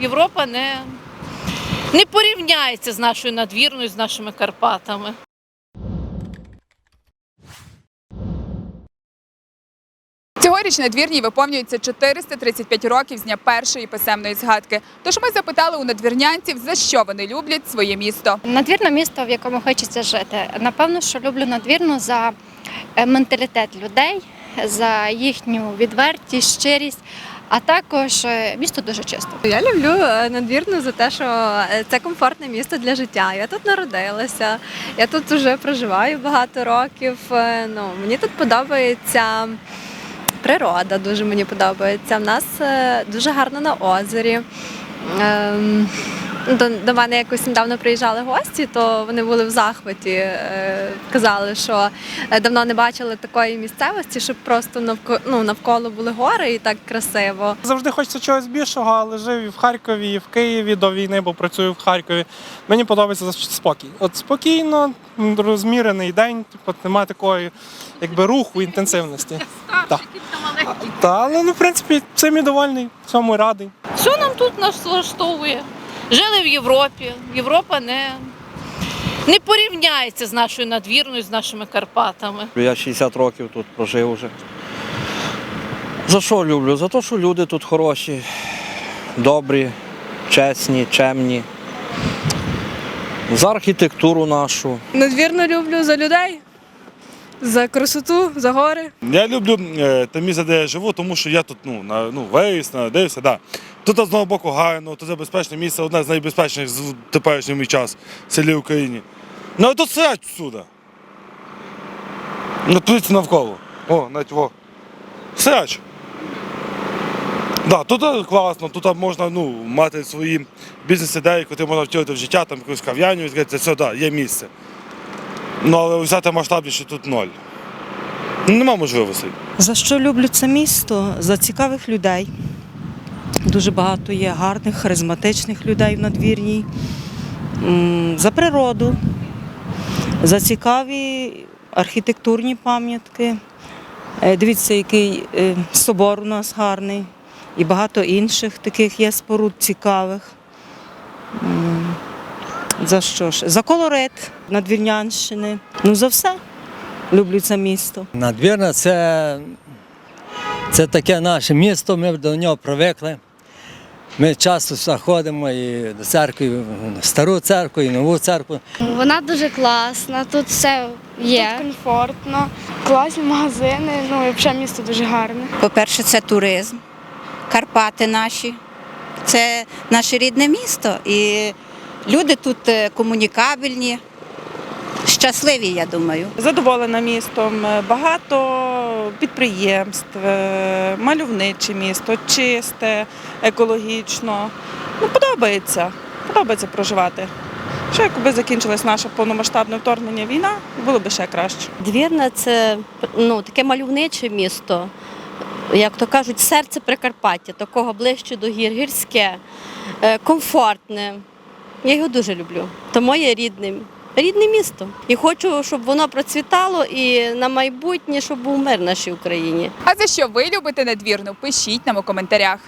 Європа не, не порівняється з нашою надвірною, з нашими Карпатами. Цьогоріч надвірній виповнюється 435 років з дня першої писемної згадки. Тож ми запитали у надвірнянців, за що вони люблять своє місто. Надвірне місто, в якому хочеться жити. Напевно, що люблю надвірну за е, менталітет людей, за їхню відвертість, щирість, а також е, місто дуже чисте. Я люблю е, надвірну за те, що е, це комфортне місто для життя. Я тут народилася, я тут вже проживаю багато років. Ну, мені тут подобається природа, дуже мені подобається. В нас дуже гарно на озері. До, до мене якось недавно приїжджали гості, то вони були в захваті. е, Казали, що е, давно не бачили такої місцевості, щоб просто навколо, ну, навколо були гори і так красиво. Завжди хочеться чогось більшого, але жив і в Харкові, і в Києві до війни, бо працюю в Харкові. Мені подобається спокій. От спокійно, розмірений день, типу, немає такої якби руху, інтенсивності. Так. Та, але ну, в принципі, цим і довольний, цьому радий. Що нам тут нас влаштовує? Жили в Європі. Європа не, не порівняється з нашою надвірною, з нашими Карпатами. Я 60 років тут прожив вже. За що люблю? За те, що люди тут хороші, добрі, чесні, чемні. За архітектуру нашу. Надвірно люблю за людей, за красоту, за гори. Я люблю е, те місце, де я живу, тому що я тут ну, на, ну, виїзд, надивився, да. Тут з одного боку гарно, тут безпечне місце, одне з найбезпечніших в теперішній мій час в селі Україні. Ну а тут срать всюди. Ну, подивіться навколо. О, навіть во. Срач. Да, тут е, класно, тут можна ну, мати свої бізнес-ідеї, які можна втілити в життя, там якусь кав'яню це все, да, є місце. Ну, але взяти масштабніше тут ноль. Ну, Нема можливостей. За що люблю це місто? За цікавих людей. Дуже багато є гарних, харизматичних людей в надвірній. За природу, за цікаві архітектурні пам'ятки. Е, Дивіться, який е, собор у нас гарний. І багато інших таких є споруд цікавих. За що ж? За колорит Надвірнянщини. Ну, за все. Люблю це місто. Надвірна це, це таке наше місто, ми до нього привикли. Ми часто заходимо і до церкви, і в стару церкву, і нову церкву. Вона дуже класна, тут все є. Тут комфортно, класні магазини, ну і взагалі місто дуже гарне. По-перше, це туризм, Карпати наші. Це наше рідне місто. І люди тут е, комунікабельні, щасливі, я думаю. Задоволена містом. Багато підприємств, е, мальовниче місто, чисте, екологічно. Ну, подобається. Подобається проживати. Що якби закінчилось наше повномасштабне вторгнення війна, було б ще краще. Двірна це ну, таке мальовниче місто. Як то кажуть, серце Прикарпаття, такого ближче до гір, гірське, е, комфортне. Я його дуже люблю. Тому моє рідним. Рідне місто. І хочу, щоб воно процвітало і на майбутнє, щоб був мир в нашій Україні. А за що ви любите надвірну? Пишіть нам у коментарях.